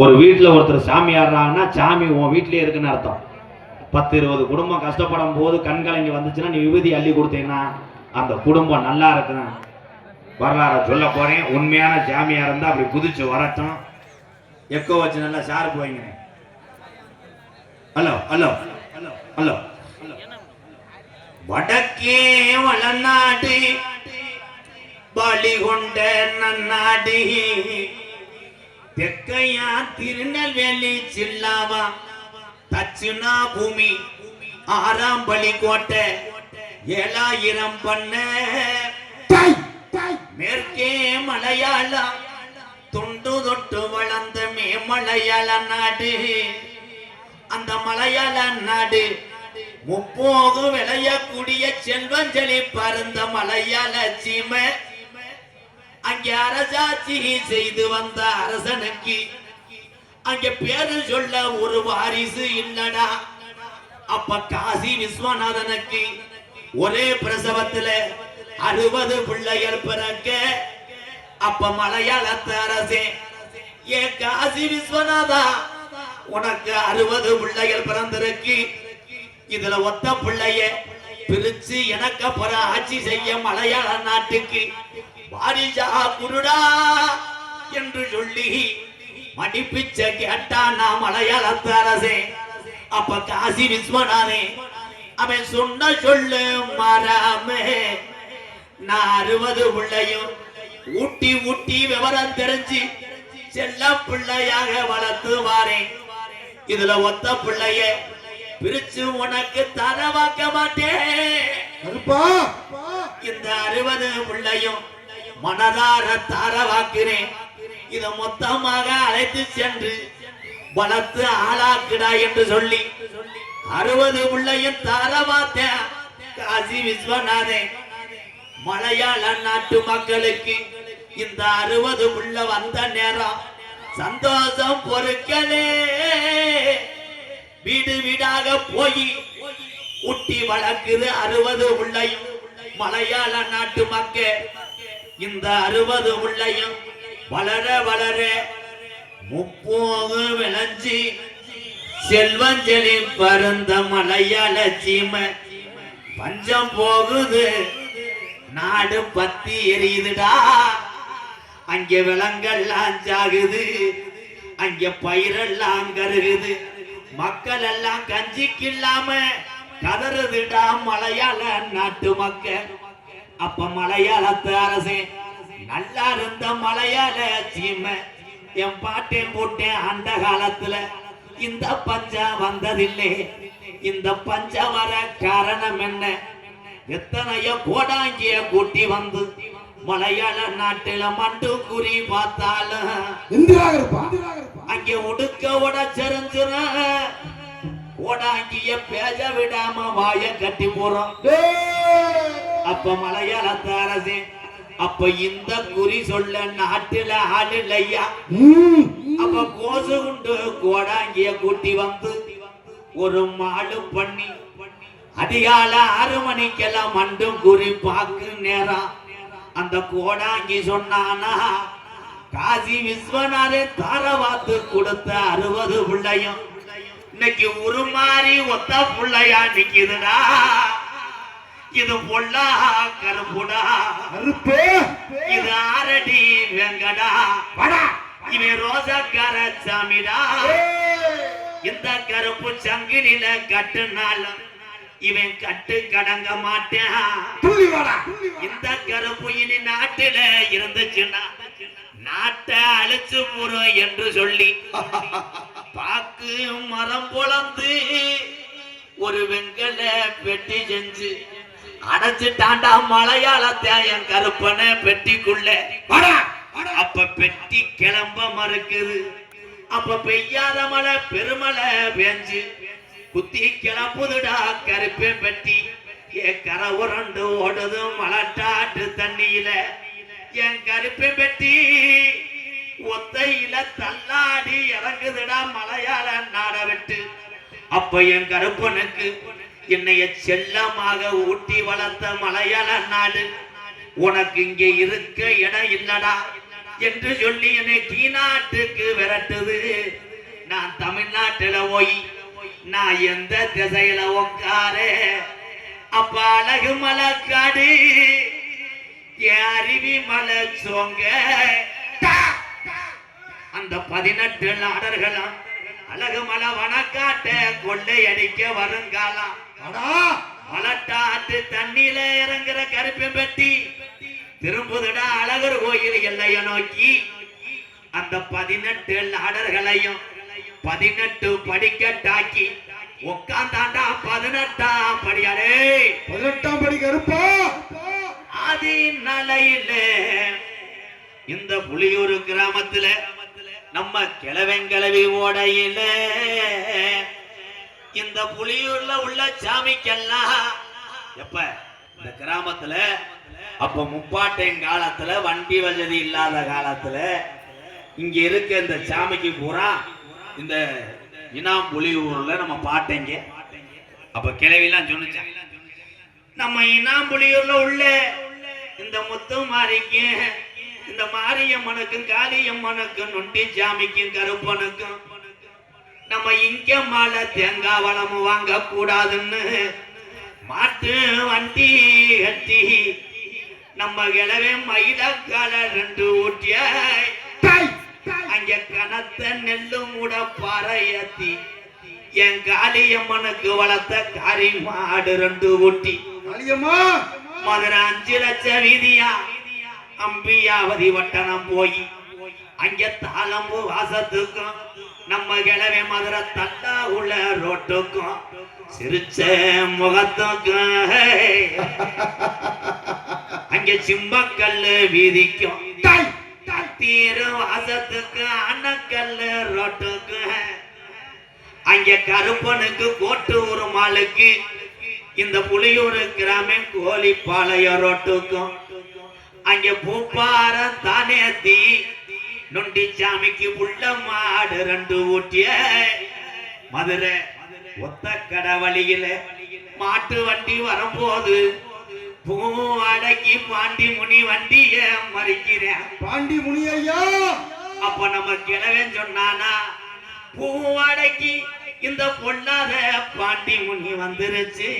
ஒரு வீட்டில் ஒருத்தர் சாமி ஆடுறாங்கன்னா சாமி உன் வீட்டிலேயே இருக்குன்னு அர்த்தம். பத்து இருபது குடும்பம் கஷ்டப்படும் போது கண்கலங்கி வந்துச்சுன்னா நீ விபூதி அள்ளி கொடுத்தீங்கன்னா அந்த குடும்பம் நல்லா இருக்கும் வரலாறு சொல்ல போறேன். உண்மையான ஜாமியா இருந்தா அப்படி குதிச்சு வரட்டும். எக்கோ வச்சு நல்லா sir போய்ங்க hello hello hello hello. வடக்கே வளநாடு பலி கொண்ட நன்னாடி. தெற்கையா திருநெல்வேலி சில்லாவா? தச்சுனா பூமி ஆறாம் பலி கோட்டை ஏழாயிரம் பண்ண. மேற்கே மலையாளா துண்டு தொட்டு வளர்ந்த மேமலையாள நாடு. அந்த மலையாள நாடு முப்போகு விளையக்கூடிய செல்வஞ்சலி பருந்த மலையாள சீமை. அங்கே அரசாட்சி செய்து வந்த அரசனுக்கு அங்க பேரு சொல்ல ஒரு வாரிசு இல்லடா. அப்ப காசி விஸ்வநாதனுக்கு ஒரே பிரசவத்துல அறுபது பிள்ளைகள் பிறக்க அப்ப மலையாளத்து அரசே ஏ காசி விஸ்வநாதா உனக்கு அறுபது பிள்ளைகள் பிறந்திருக்கு. இதுல ஒத்த பிள்ளைய பிரிச்சு எனக்க அப்புறம் ஆட்சி செய்ய மலையாள நாட்டுக்கு வாரிசா குருடா என்று சொல்லி மடிப்பிச்ச கேட்டா நான் மலையாளத்து அரசே. அப்ப காசி விஸ்வநாதே அவன் சொன்ன சொல்லு மாறாமே. நான் அறுபது பிள்ளையும் ஊட்டி ஊட்டி விவரம் தெரிஞ்சு செல்ல பிள்ளையாக வளர்த்து வாரேன் இதுல ஒத்த பிள்ளைய பிரிச்சு உனக்கு தரவாக்க மாட்டேன். இந்த அறுபது பிள்ளையும் மனதார தாரவாக்கிறேன் இத மொத்தமாக அழைத்து சென்று வளர்த்து ஆளாக்குடா என்று சொல்லி அறுபது உள்ளையும் தாரவாத்த. காசி விஸ்வநாதன் மலையாள நாட்டு மக்களுக்கு இந்த அறுபது உள்ள வந்த நேரம் சந்தோஷம் பொறுக்கலே. வீடு வீடாக போய் ஊட்டி வளர்க்குது அறுபது உள்ளையும் மலையாள நாட்டு மக்கள். இந்த அறுபது உள்ளையும் வளர வளர முப்போது விளைஞ்சி செல்வஞ்சலி பருந்த மலையாள சீமை பஞ்சம் போகுது. நாடு பத்தி எரியுதுடா. அங்க விலங்கெல்லாம் சாகுது அங்க பயிரெல்லாம் கருகுது. மக்கள் எல்லாம் கஞ்சிக்கு இல்லாம கதறுதுடா மலையாள நாட்டு மக்கள். அப்ப மலையாளத்து அரசே நல்லா இருந்த மலையாள சீமை என் பாட்டேன் போட்டேன் அந்த காலத்துல. இந்த பஞ்சம் வந்ததில்லை. இந்த பஞ்சம் வர காரணம் என்ன? எத்தனையோ கோடாங்கிய கூட்டி வந்து மலையாள நாட்டுல மண்டு குறி பார்த்தாலும் அங்கே உடுக்க உடச்செறிஞ்சிர கோடாங்கிய பேச விடாம வாய கட்டி போறோம். அப்ப மலையாளத்து அரசே அப்ப இந்த குறி சொல்ல நாட்டுல ஆள் இல்லையா? அப்ப கோசு உண்டு கோடாங்கிய கூட்டி வந்து ஒரு மாடு பண்ணி அதிகால ஆறு மணிக்கெல்லாம் மண்டும் குறி பாக்கு நேரம். அந்த கோடாங்கி சொன்னானா காசி விஸ்வநாதன் தாரவாத்து கொடுத்த அறுபது பிள்ளையும் இன்னைக்கு உருமாறி ஒத்த பிள்ளையா நிக்குதுடா. இது பொல்லா கருப்புடா. கருப்பு? இது ஆரடி வெங்கடா. வாடா. இவன் ரோசக்கார சாமிடா இந்த கருப்பு சங்கிலில கட்டுனாலும் இவன் கட்டு கடங்க மாட்டான். இந்த கருப்பு இனி நாட்டுல இருந்துச்சுன்னா நாட்டை அழிச்சு போறோம் என்று சொல்லி. பாக்கு மரம் பொளந்து ஒரு வெங்கல பெட்டி செஞ்சு அடைச்சிட்டாண்டா மலையாளத்தை என் கருப்பனை பெட்டிக்குள்ள. அப்ப பெட்டி கிளம்ப மறுக்குது. அப்ப பெய்யாத மழை பெருமழை பெஞ்சு. குத்தி கிளம்புதுடா கருப்பே பெட்டி. என் கரை உரண்டு ஓடுது மலட்டாட்டு தண்ணியில. என் கருப்பே பெட்டி ஒத்தையில தள்ளாடி இறங்குதுடா மலையாள நாட விட்டு. அப்ப என் கருப்பனுக்கு என்னைய செல்லமாக ஊட்டி வளர்த்த மலையாள நாடு உனக்கு இங்கே இருக்க இடம் இல்லடா என்று சொல்லி என்னை கீநாட்டுக்கு விரட்டுது. நான் தமிழ்நாட்டுல போய் நான் எந்த திசையில உக்காரு? அப்ப அழகு மலக்காடு என் அருவி மலை சோங்க. அந்த பதினெட்டு நாடர்களும் அழகு மலை வனக்காட்ட கொள்ளையடிக்க வருங்காலம் வாடா மலட்டாத்து தண்ணியில இறங்குற கருப்பன் பெட்டி. திரும்புதுடா அழகர் கோயில் எல்லைய நோக்கி. அந்த பதினெட்டு நாடர்களையும் பதினெட்டு படிக்கட்டாக்கி. உட்காந்தாண்டா பதினெட்டாம் படியாரே. பதினெட்டாம் படி கருப்பா! ஆதி நலையில இந்த புலியூர் கிராமத்துல நம்ம கிழவெங்கிழவி ஓடையில இந்த புலியூர்ல உள்ள சாமிக்கெல்லாம் எப்ப? இந்த கிராமத்துல. அப்ப முப்பாட்டையும் காலத்துல வண்டி வசதி இல்லாத காலத்துல இங்க இருக்க இந்த சாமிக்கு பூரா இந்த இனாம் புலியூர்ல நம்ம பாட்டைங்க. அப்ப கிழவிலாம் சொன்னுச்சான் நம்ம இனாம்புலியூர்ல உள்ள இந்த முத்து மாறிக்கு இந்த மாரியம்மனுக்கும் காளியம்மனுக்கும் நொண்டி சாமிக்கும் கருப்பனுக்கும் நம்ம இங்க மாலை தேங்காய் வளம் வாங்க கூடாதுன்னு மாட்டு வண்டி கட்டி நம்ம கிழவே மயிலக்கால ரெண்டு ஊட்டிய டேய் அங்க கனத்த நெல்லு மூட பாறையத்தி. என் காளியம்மனுக்கு வளர்த்த காரி மாடு ரெண்டு ஊட்டி. மதுரை அஞ்சு லட்சம் வீதியா. அம்பியாவதி வட்டணம் போய் அங்க தாளம்பு வாசத்துக்கும் நம்ம கிழவே மதுரை தட்டா உள்ள ரோட்டுக்கும் சிரிச்ச முகத்துக்கும் அங்க சிம்மக்கல்லு வீதிக்கும். தீரு வாசத்துக்கு அன்னக்கல்லு ரோட்டுக்கு அங்க கருப்பனுக்கு கோட்டு உருமாளுக்கு இந்த புலியூர் கிராமம் கோழிப்பாளையம் ரோட்டுக்கும். அங்க பூப்பார தானே தீ. நொண்டி சாமிக்கு புள்ள மாடு ரெண்டு ஊட்டிய. மதுரை ஒத்த கடை வழியில மாட்டு வண்டி வரும்போது பூ அடக்கி பாண்டி முனி வண்டிய மறிக்கிறேன். பாண்டி முனி ஐயா. அப்ப நம்ம கிழவன் சொன்னானா பூவாடைக்கு இந்த பொல்லாத பாண்டி முனி வந்துருச்சு.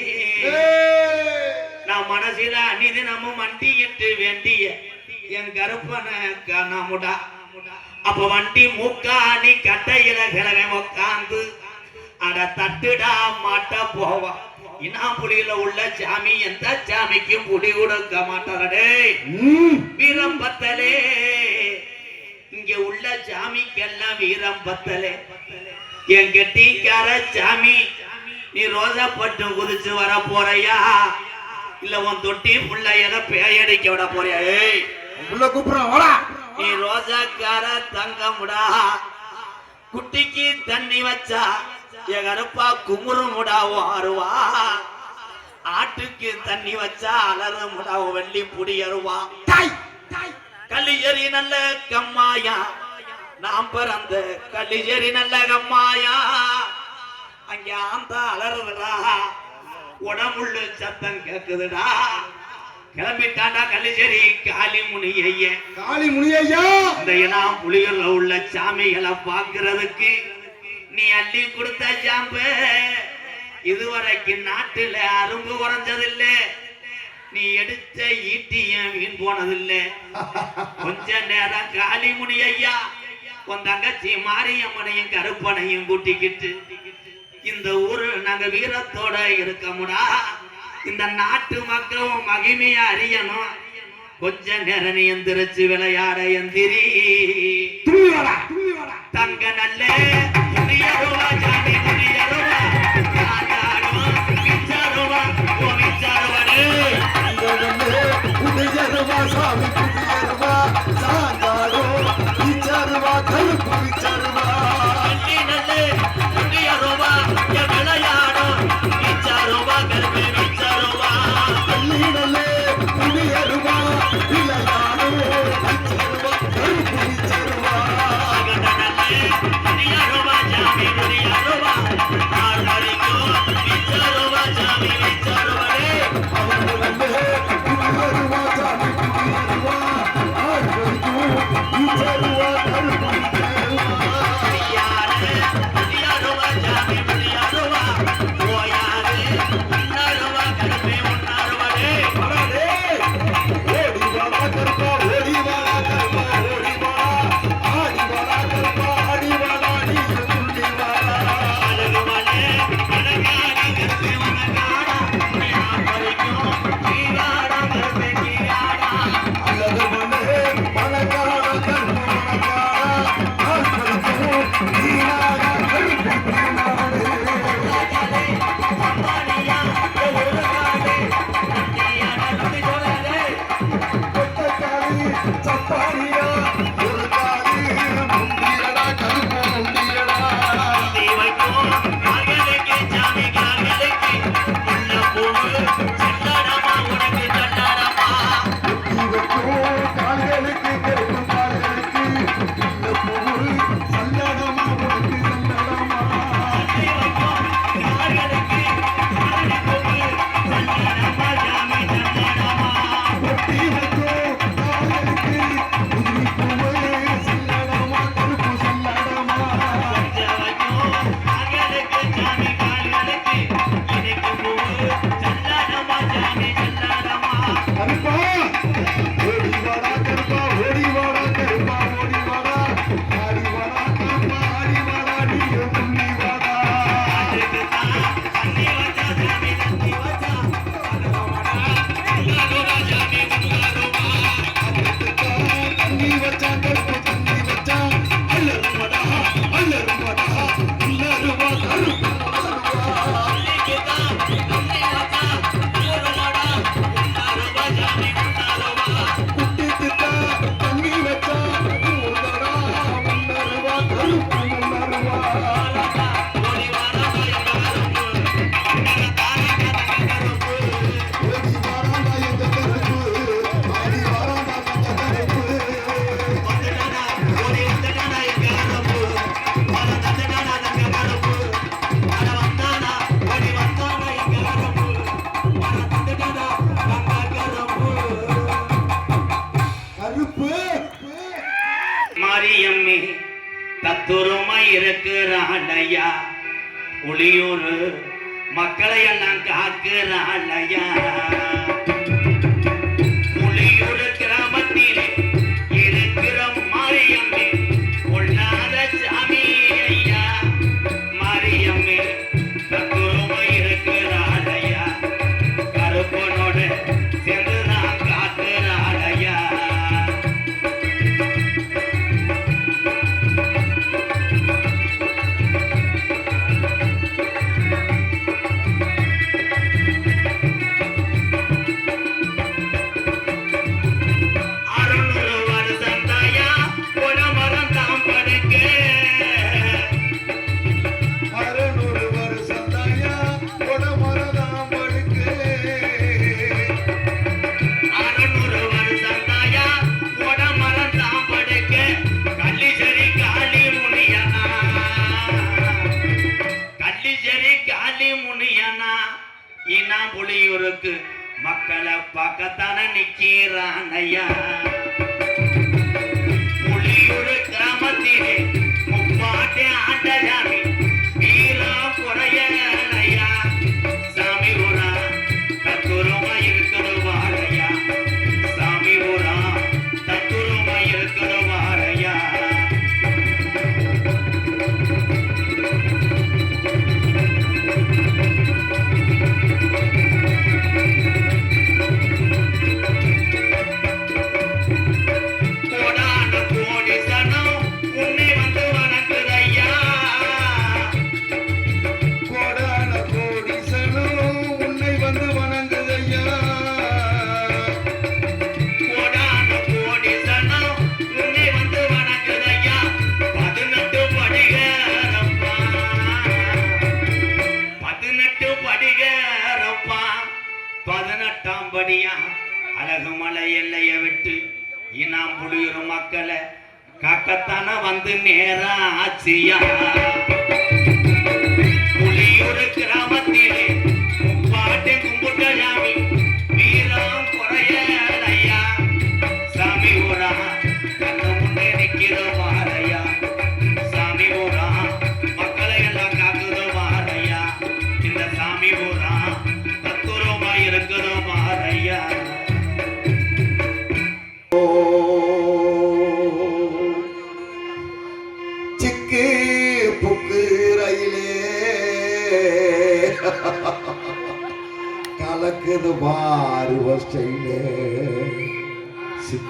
நான் மனசில அனிதினமும் வண்டியிட்டு வேண்டிய என் கருப்பனை காணாமுடா அப்ப வண்டி மூக்காணி கட்டையில கிழவன் உக்காந்து அட தட்டுடா மாட்ட போவா. இனாம்புலியில உள்ள சாமி எந்த சாமிக்கும் புடி கொடுக்க மாட்டாரடே வீரம் பத்தலே இங்க உள்ள சாமிக்கெல்லாம் வீரம் பத்தலே என் கெட்டிக்கார சாமி நீ ரோஜா பட்டு குதிச்சு வர போறையா இல்ல உன் தொட்டி புள்ளையத பேயடிக்க விட போறியா? ஏய் உள்ள கூப்பிடுறான் வாடா. நீ ரோஜாக்கார தங்கமுடா. குட்டிக்கு தண்ணி வச்சா என் கருப்பா குமுறுமுடா ஆறுவா ஆட்டுக்கு தண்ணி வச்சா அலறுமுடா வெள்ளி டேய். டேய் கலிஜரி நல்ல கம்மாயா. நாம் பிறந்த கலிஜரி நல்ல கம்மாயா. அங்க ஆந்த அலறுதுடா. உடம்புள்ள சத்தம் கேக்குதுடா. கிளம்பிட்டாண்டா கலிஜரி காளி முனிய காளி முனி ஐயா இந்த இனம் புலிகள்ல உள்ள சாமிகளை பார்க்கிறதுக்கு நீ அள்ளி கொடுத்த ஜாம்பு இதுவரைக்கும் நாட்டுல அரும்பு குறைஞ்சதில்ல. நீ எடுத்த ஈட்டியும் வீண் போனதில்ல. கொஞ்ச நேரம் காளிமுனி ஐயா உன் தங்கச்சி மாரியம்மனையும் கருப்பனையும் கூட்டிக்கிட்டு இந்த ஊரு நாங்க வீரத்தோட இருக்கமுடா. இந்த நாட்டு மக்களும் மகிமையா அறியணும். கொஞ்ச நேரம் எந்திரிச்சு விளையாட எந்திரி. தங்க நல்ல விச்சாருவா சாமி மக்களை எல்லாம் காக்கிறான் ஐயா.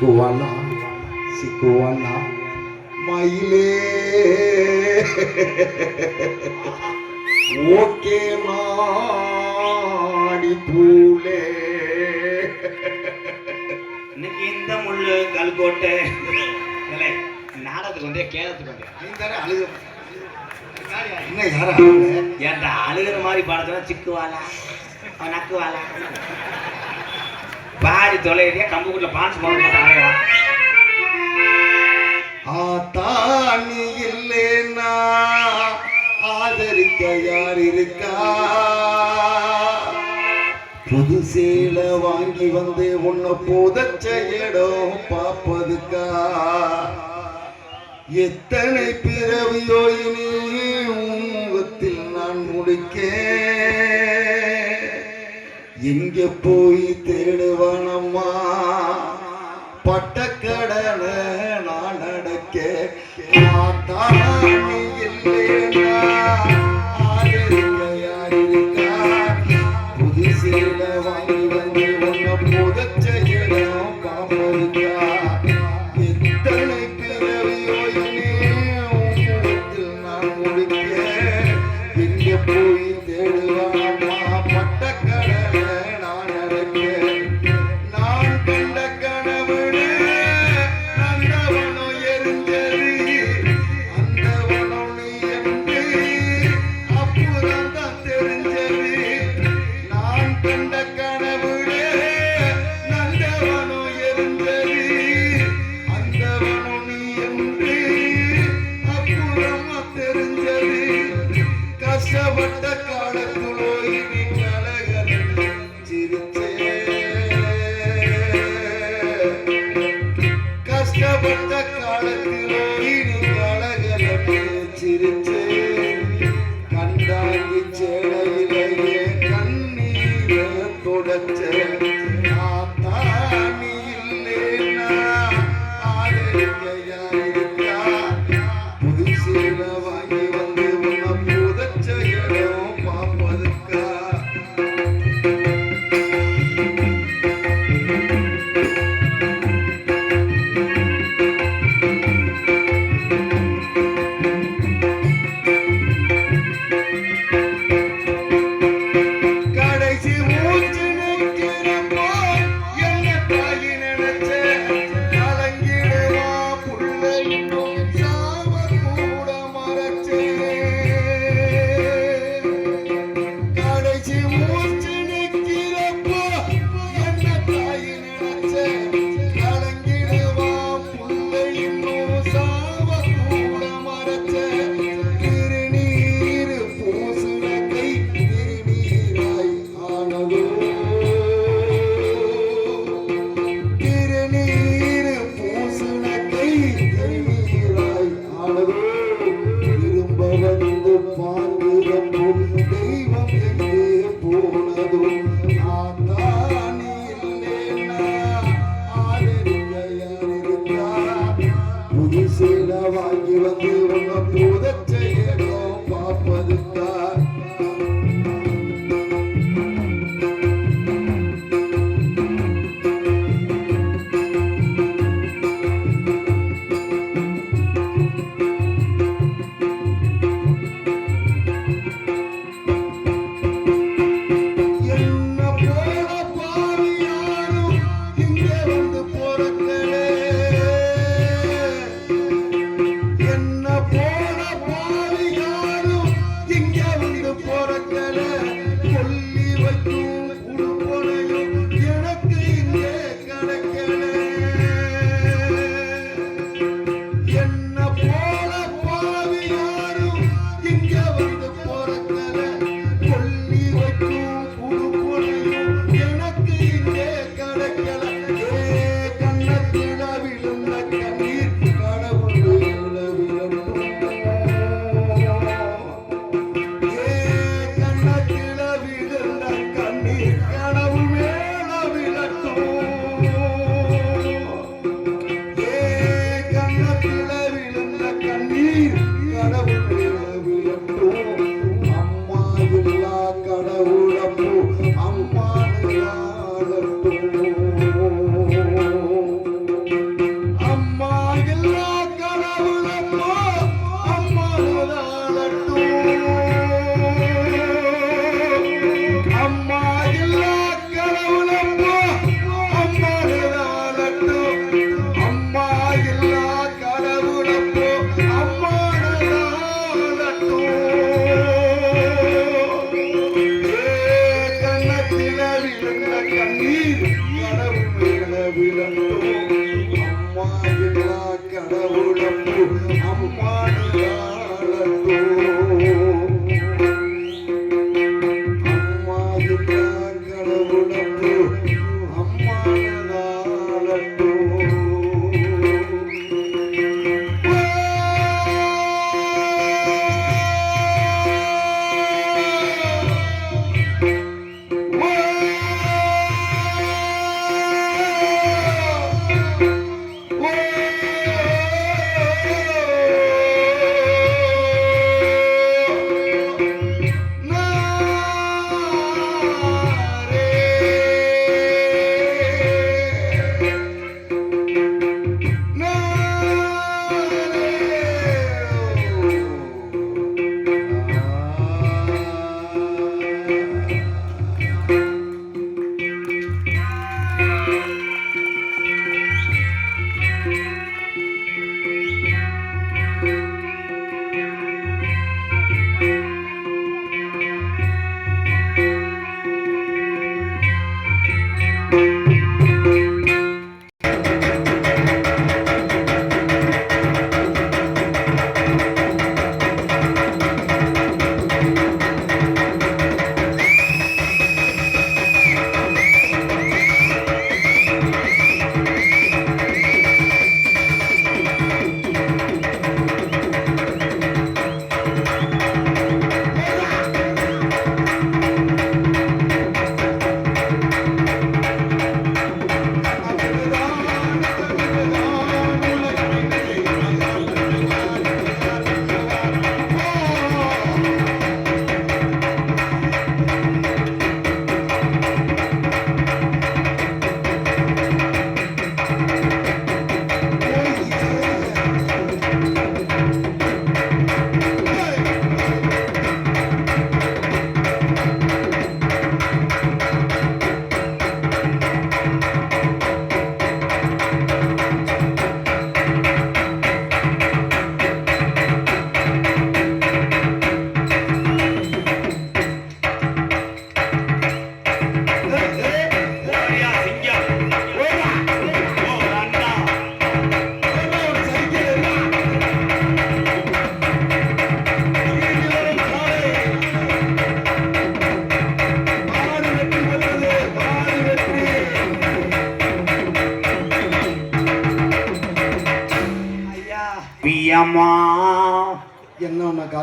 சிக்குவானா சிக்குவானா மயிலே ஓகே நாடி தூளே இன்னைக்கு இந்த முள்ளு கல்கோட்டை. நாடகத்துக்கு வந்தே கேரளத்துக்கு வந்தேன் அழுதாரு அழுது என்ன யாரா ஏன்டா அழுகிற மாதிரி பாடத்தான் சிக்குவாளா நக்குவாளா பாடி தொலைறியா கம்பு கூட்டில பான்ஸ் போட மாட்டாங்க. ஆத்தாணி இல்லைன்னா ஆதரிக்க யார் இருக்கா? புது சேலை வாங்கி வந்து உன்னை புதச்ச இடம் பார்ப்பதுக்கா? எத்தனை பிறவியோ இனி உங்கத்தில் நான் முடிக்கேன் எங்க போய் தேடுவானம்மா? பட்டக்கடனை நான் அடக்க மாத்தான இல்லையா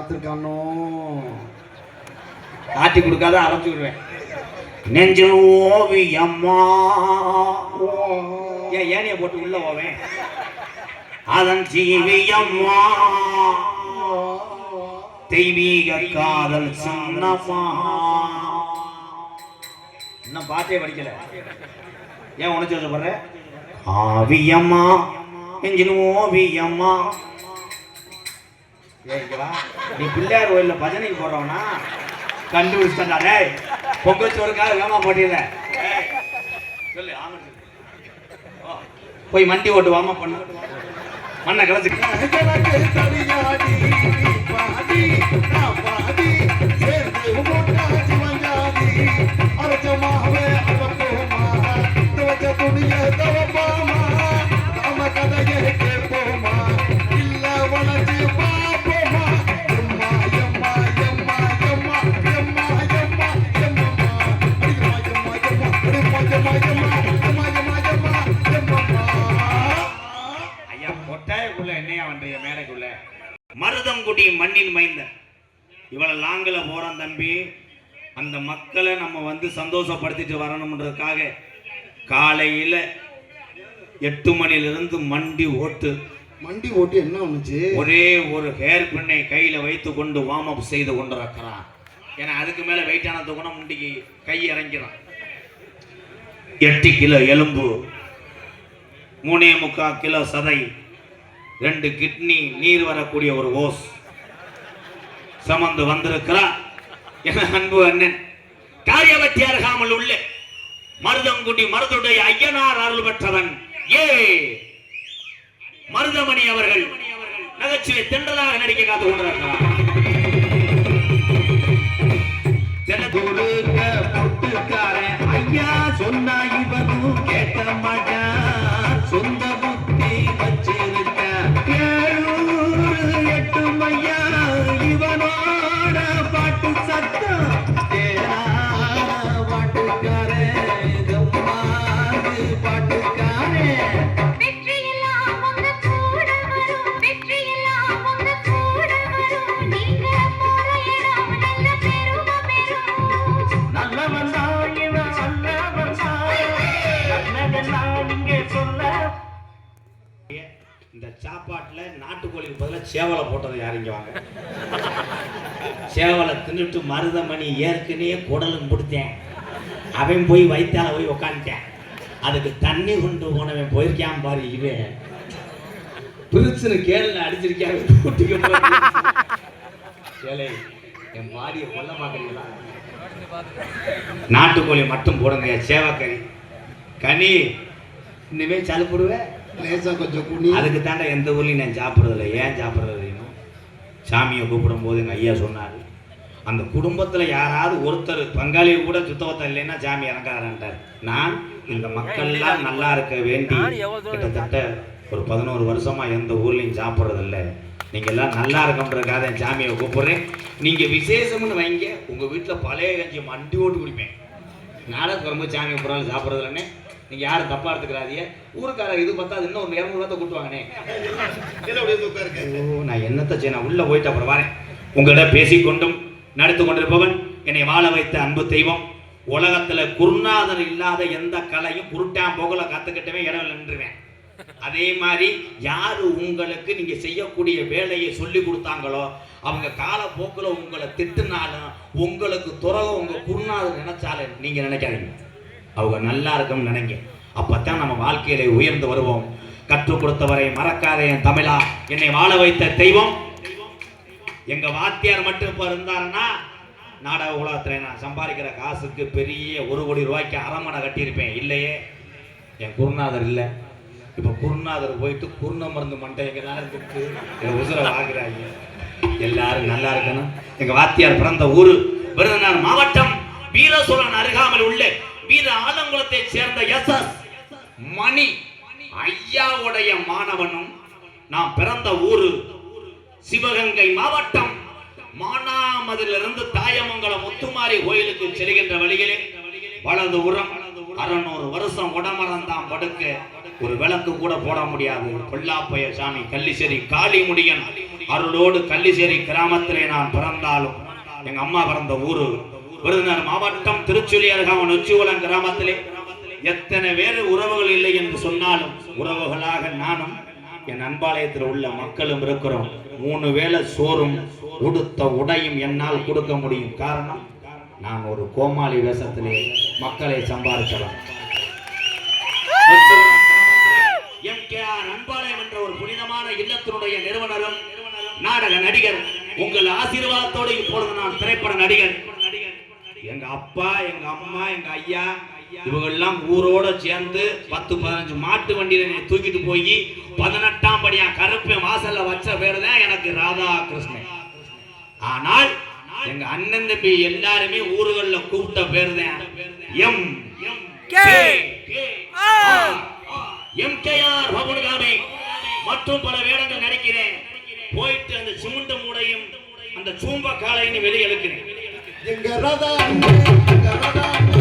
பார்த்துருக்கானோ காட்டி கொடுக்காத அரைச்சி விடுவேன். நெஞ்சில் ஓவியம்மா ஏன் ஏனைய போட்டு உள்ள போவேன்? அதன் ஜீவியம்மா தெய்வீக காதல் சின்னம்மா. இன்னும் பாட்டே படிக்கல. ஏன் உனச்சு பாரு ஆவியம்மா நெஞ்சில் ஓவியம்மா. ஏய், நீ பிள்ளையார் கோயில்ல பஜனைக்கு போடுறவனா? கண்டுபிடிச்சிட்டா டேய். பொங்கல் சோறுக்காக வேமா போட்டியில. சொல்லு ஆமா போய் மண்டி ஓட்டு வாமா பண்ண. மண்ணை கலைச்சு மருதங்குடி மண்ணின் மைந்தன் இவளை லாங்கில போறோம் தம்பி. அந்த மக்களை நம்ம வந்து சந்தோஷப்படுத்திட்டு வரணும்ன்றதுக்காக காலையில எட்டு மணிலிருந்து மண்டி ஓட்டு. மண்டி ஓட்டி என்ன ஒண்ணுச்சு? ஒரே ஒரு ஹேர் பின்னை கையில வைத்து கொண்டு வார்ம் அப் செய்து கொண்டிருக்கிறான். ஏன்னா அதுக்கு மேல வெயிட்டானது கூட முண்டிக்கு கை இறங்கிறான் எட்டு கிலோ எலும்பு மூணே முக்கால் கிலோ சதை ரெண்டு கிட்னி நீர் வரக்கூடிய ஒரு ஓஸ். சமந்து வந்திருக்கிறான். என அன்பு அண்ணன். காரியவத்தி அருகாமல் உள்ள. மருதங்குடி மருதுடைய ஐயனார் அருள் பெற்றவன். ஏ. மருதமணி அவர்கள். நகைச்சுவை தென்றலாக நடிக்க காத்து கொண்டிருக்கிறார். ஐயா சொன்னா இவனும் கேட்க மாட்டான். சேவலை போட்டது யார் வாங்க? சேவலை தின்னுட்டு மருதமணி ஏற்கனவே குடலும் கொடுத்தேன் அவன் போய் வைத்தால போய் உக்காந்துட்டேன். அதுக்கு தண்ணி கொண்டு போனவன் போயிருக்கான் பாரு இவன். பிரிச்சுன்னு கேள்ல அடிச்சிருக்கான் கூட்டிக்க போய் என் மாடியை கொல்ல மாட்டீங்களா நாட்டுக்கோழி மட்டும் போடுங்க சேவக்கறி. கனி இனிமேல் சலுப்பிடுவேன் லேசா கொஞ்சம் குனி. அதுக்கு தாண்டா எந்த ஊர்லையும் நான் சாப்பிட்றதில்ல. ஏன் சாப்பிட்றது தெரியுமா சாமியை கூப்பிடும் போது எங்கள் ஐயா சொன்னார். அந்த குடும்பத்தில் யாராவது ஒருத்தர் பங்காளி கூட சுத்தவத்தம் இல்லைன்னா சாமி இறங்காதான்ட்டார் நான் இந்த மக்கள்லாம் நல்லா இருக்க வேண்டி கிட்டத்தட்ட ஒரு பதினோரு வருஷமா எந்த ஊர்லையும் சாப்பிட்றதில்ல. நீங்க எல்லாம் நல்லா இருக்கன்றதுக்காக என் சாமியை கூப்பிடுறேன். நீங்க விசேஷம்னு வைங்க. உங்க வீட்டில் பழைய கஞ்சி மண்டி ஓட்டு குடிப்பேன். நாடகம் வரும்போது சாமி கும்பிட்றாலும் சாப்பிட்றதில்லண்ணே நீங்க யாரும் தப்பா எடுத்துக்கிறாதீங்க ஊருக்கார இது பார்த்தா இன்னும் ஒரு இரநூறுவா கூட்டுவாங்கண்ணே ஐயோ, நான் என்னத்தை செய்ய நான் உள்ள போயிட்டு அப்புறம் வரேன். உங்களிடம் பேசிக்கொண்டும் நடத்து கொண்டிருப்பவன் என்னை வாழ வைத்த அன்பு தெய்வம். உலகத்துல குருநாதர் இல்லாத எந்த கலையும் குருட்டாம் போகல கத்துக்கிட்டவே இடம் நின்றுவேன். அதே மாதிரி யாரு உங்களுக்கு நீங்க செய்யக்கூடிய வேலையை சொல்லி கொடுத்தாங்களோ அவங்க காலப்போக்கில் உங்களை திட்டுனாலும் உங்களுக்கு துறவு உங்க குருநாதர் நினைச்சாலும் நீங்க நினைக்காதீங்க. அவங்க நல்லா இருக்கும்னு நினைங்க. அப்பத்தான் நம்ம வாழ்க்கையில உயர்ந்து வருவோம். கற்றுக் கொடுத்தவரை மறக்காத என் தமிழா. என்னை வாழ வைத்த தெய்வம். எங்க வாத்தியார் மட்டும் இப்ப இருந்தாருன்னா நாடக உலகத்துல நான் சம்பாதிக்கிற காசுக்கு பெரிய ஒரு கோடி ரூபாய்க்கு அரமனை கட்டியிருப்பேன். இல்லையே. என் குருநாதர் இல்லை. இப்ப குருநாதர் போயிட்டு குருண மருந்து மண்டைங்க தான் இருக்கு. உசுர உசுரை வாங்குறாங்க. எல்லாரும் நல்லா இருக்கணும். எங்க வாத்தியார் பிறந்த ஊரு விருதுநகர் மாவட்டம் வீரசூரன் அருகாமல் உள்ளே. வீர ஆலங்குளத்தை சேர்ந்த எஸ் எஸ் மணி ஐயாவுடைய மாணவனும் நான் பிறந்த ஊரு சிவகங்கை மாவட்டம். மானாமதிலிருந்து தாயமங்கலம் முத்துமாரி கோயிலுக்கு செல்கின்ற வழியிலே வலது உரம் அறநூறு வருஷம் உடமரந்தாம் படுக்க ஒரு விளக்கு கூட போட முடியாது. பொல்லாப்பைய சாமி கள்ளிசேரி காளி முடியன் அருளோடு கள்ளிச்சேரி கிராமத்திலே நான் பிறந்தாலும் எங்க அம்மா பிறந்த ஊரு விருதுநகர் மாவட்டம் திருச்சுழி அருகாம நொச்சிகுளம் கிராமத்திலே எத்தனை பேர் உறவுகள் இல்லை என்று சொன்னாலும் உறவுகளாக நானும் என் அன்பாலயத்தில் உள்ள மக்களும் இருக்கிறோம். மூணு வேளை சோறும் உடுத்த உடையும் என்னால் கொடுக்க முடியும். காரணம் நான் ஒரு கோமாளி வேஷத்திலே மக்களை சம்பாதிச்சவன் எம்கேஆர் அன்பாலயம் என்ற ஒரு புனிதமான இல்லத்தினுடைய நிறுவனரும் நாடக நடிகர் உங்கள் ஆசீர்வாதத்தோடு இப்பொழுது நான் திரைப்பட நடிகர் எங்க அப்பா எங்க அம்மா எங்க ஐயா இவங்க எல்லாம் ஊரோட சேர்ந்து பத்து பதினஞ்சு மாட்டு வண்டியில என்னை தூக்கிட்டு போய் பதினெட்டாம் படியா கருப்பன் வாசல்ல வச்ச பேர் தான் எனக்கு ராதா கிருஷ்ணன் ஆனால் எங்க அண்ணன் தம்பி எல்லாருமே ஊர்கள்ல கூப்பிட்ட பேர் தான் எம். எம்கேஆர் பவன்காமி மற்றும் பல வேடங்கள் நடிக்கிறேன். போயிட்டு அந்த சிமுண்ட மூடையும் அந்த சூம்ப காலைன்னு வெளியே இழுக்கிறேன். எங்க ரதா அண்ணே, எங்க ரதா. அண்ணே,